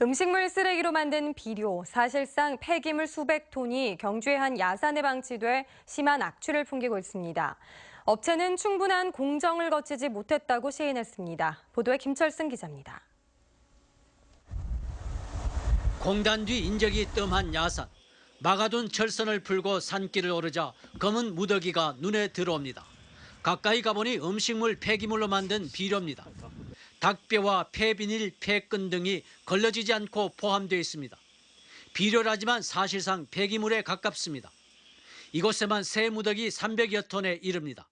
음식물 쓰레기로 만든 비료, 사실상 폐기물 수백 톤이 경주의 한 야산에 방치돼 심한 악취를 풍기고 있습니다. 업체는 충분한 공정을 거치지 못했다고 시인했습니다. 보도에 김철승 기자입니다. 공단 뒤 인적이 뜸한 야산. 막아둔 철선을 풀고 산길을 오르자 검은 무더기가 눈에 들어옵니다. 가까이 가보니 음식물 폐기물로 만든 비료입니다. 닭뼈와 폐비닐, 폐끈 등이 걸러지지 않고 포함되어 있습니다. 비료라지만 사실상 폐기물에 가깝습니다. 이곳에만 새 무더기 300여 톤에 이릅니다.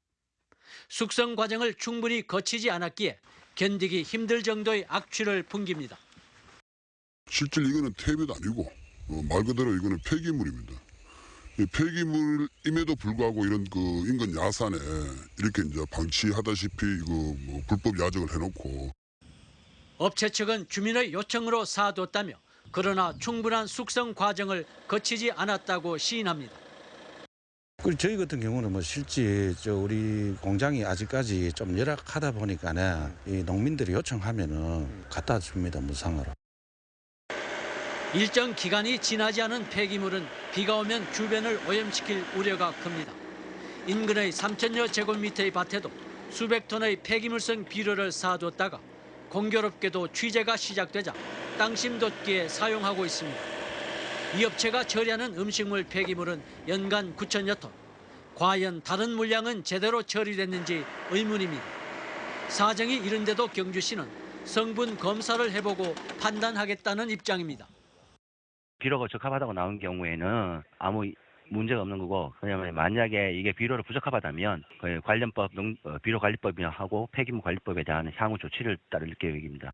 숙성 과정을 충분히 거치지 않았기에 견디기 힘들 정도의 악취를 풍깁니다. 실질 이거는 탭이 아니고 어, 말 그대로 이거는 폐기물입니다. 이 폐기물임에도 불구하고 이런 그 인근 야산에 이렇게 이제 방치하다시피 그뭐 불법 야적을 해놓고 업체 측은 주민의 요청으로 사뒀다며 그러나 충분한 숙성 과정을 거치지 않았다고 시인합니다. 그리고 저희 같은 경우는 뭐 실제 저 우리 공장이 아직까지 좀 열악하다 보니까는 이 농민들이 요청하면은 갖다 줍니다 무상으로. 일정 기간이 지나지 않은 폐기물은 비가 오면 주변을 오염시킬 우려가 큽니다. 인근의 3천여 제곱미터의 밭에도 수백 톤의 폐기물성 비료를 쌓아뒀다가 공교롭게도 취재가 시작되자 땅심 돋기에 사용하고 있습니다. 이 업체가 처리하는 음식물 폐기물은 연간 9천여 톤. 과연 다른 물량은 제대로 처리됐는지 의문입니다. 사정이 이른데도 경주시는 성분 검사를 해보고 판단하겠다는 입장입니다. 비료가 적합하다고 나온 경우에는 아무 문제가 없는 거고 왜냐하면 만약에 이게 비료를 부적합하다면 그 관련법 농- 어, 비료 관리법이나 하고 폐기물 관리법에 대한 향후 조치를 따를 계획입니다.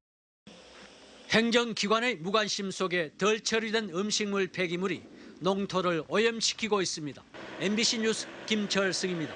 행정기관의 무관심 속에 덜 처리된 음식물 폐기물이 농토를 오염시키고 있습니다. MBC 뉴스 김철승입니다.